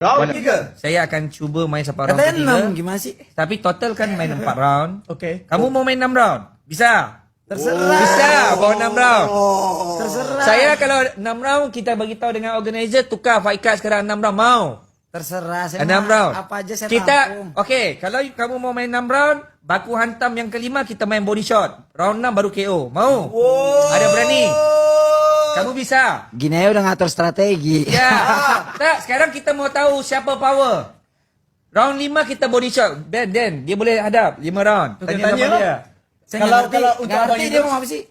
Round Wala- tiga. Saya akan cuba main sampai round Katanya ketiga. enam gimana sih? Tapi total kan main empat round. Okey. Kamu mau main enam round? Bisa? Terserah. Bisa, bawa enam round. Terserah. Saya kalau enam round, kita bagi tahu dengan organizer, tukar fight card sekarang enam round. Mau? Terserah saya. Enam mah round. Apa aja saya Kita, tampung. okey, kalau kamu mau main enam round, baku hantam yang kelima, kita main body shot. Round enam baru KO. Mau? Ada berani? Kamu bisa? Gini aja udah ngatur strategi. Ya. tak, sekarang kita mau tahu siapa power. Round lima kita body shot. Ben, Dan, dia boleh hadap. Lima round. Tukar Tanya tanya sama lah. dia. Saya Kalau- ngerti. kalau untuk Nggak ngerti dia ngomong apa sih?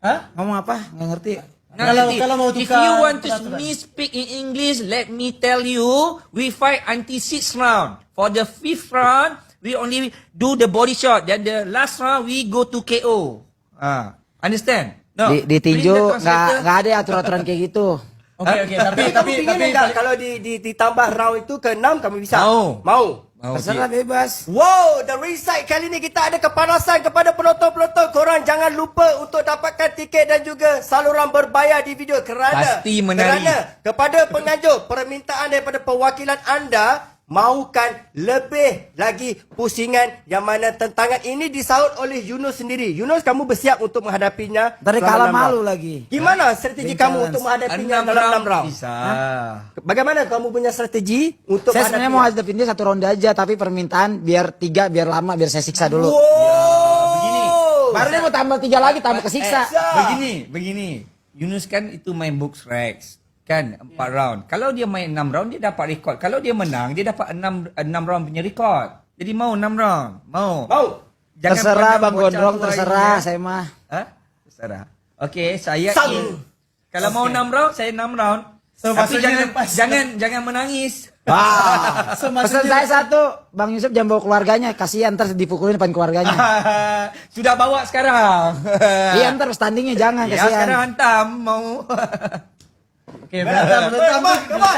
Hah? Ngomong apa? Nggak ngerti. Nah, Kalau- nanti, kalau mau if tukar you want to peraturan. me speak in English, let me tell you, we fight until sixth round. For the fifth round, we only do the body shot. Then the last round, we go to KO. Ah, understand? No. Di, di tinju nggak nggak ada aturan-aturan kayak gitu. Okey okey tapi Tapi kamu tapi pingin tapi enggak kalau di, di, ditambah round itu ke enam kami bisa? Mau. Mau. Oh, Terserah okay. bebas. Wow, the ringside kali ni kita ada kepanasan kepada penonton-penonton. Korang jangan lupa untuk dapatkan tiket dan juga saluran berbayar di video kerana Pasti menarik. Kerana kepada penganjur permintaan daripada perwakilan anda mahukan lebih lagi pusingan yang mana tentangan ini disahut oleh Yunus sendiri. Yunus kamu bersiap untuk menghadapinya. Selama kalah enam malu round. lagi. Gimana strategi Big kamu untuk menghadapinya Enam dalam 6 round. round? Bisa. Bagaimana kamu punya strategi untuk Saya sebenarnya mau hadapin dia satu ronde aja, tapi permintaan biar tiga, biar lama, biar saya siksa dulu. Wow. begini. Baru dia mau tambah tiga lagi, tambah kesiksa. Eh, begini, begini. Yunus kan itu main box Rex. Kan, empat round. Kalau dia main enam round, dia dapat rekod. Kalau dia menang, dia dapat enam enam round punya rekod. Jadi mau enam round. Mau. Mau. terserah pandang Bang Gondrong, terserah ya. saya mah. Ha? Terserah. Okey, saya Sang. in. Kalau mau enam round, saya enam round. So, Tapi maksudnya jangan lepas. jangan jangan menangis. Wah. So, Pesan saya satu, Bang Yusuf jangan bawa keluarganya, kasihan ntar dipukulin depan keluarganya. Sudah bawa sekarang. Iya ntar standingnya jangan Ya, sekarang kasihan. hantam mau. on. berentam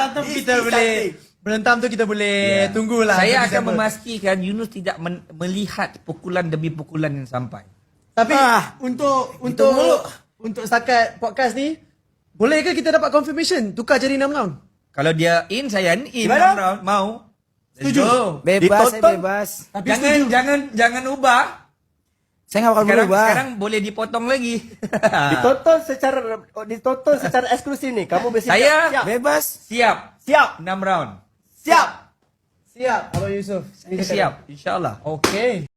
tu This kita boleh berentam tu kita boleh tunggulah. Saya akan memastikan Yunus tidak men- melihat pukulan demi pukulan yang sampai. Tapi Ah, untuk untuk mulu. untuk setakat podcast ni boleh ke kita dapat confirmation tukar jadi 6 round? Kalau dia in, saya in Gimana? enam round. Mau? Setuju. Bebas, saya bebas. Tapi Jangan setuju. jangan jangan ubah. Saya nggak bakal Sekarang berubah. sekarang boleh dipotong lagi. Ditonton secara ditonton secara eksklusif ni. Kamu bersiap. Saya- siap. Bebas. Siap. Siap. Enam round. Siap. Siap Abang Yusuf. Saya siap. InsyaAllah. Okey.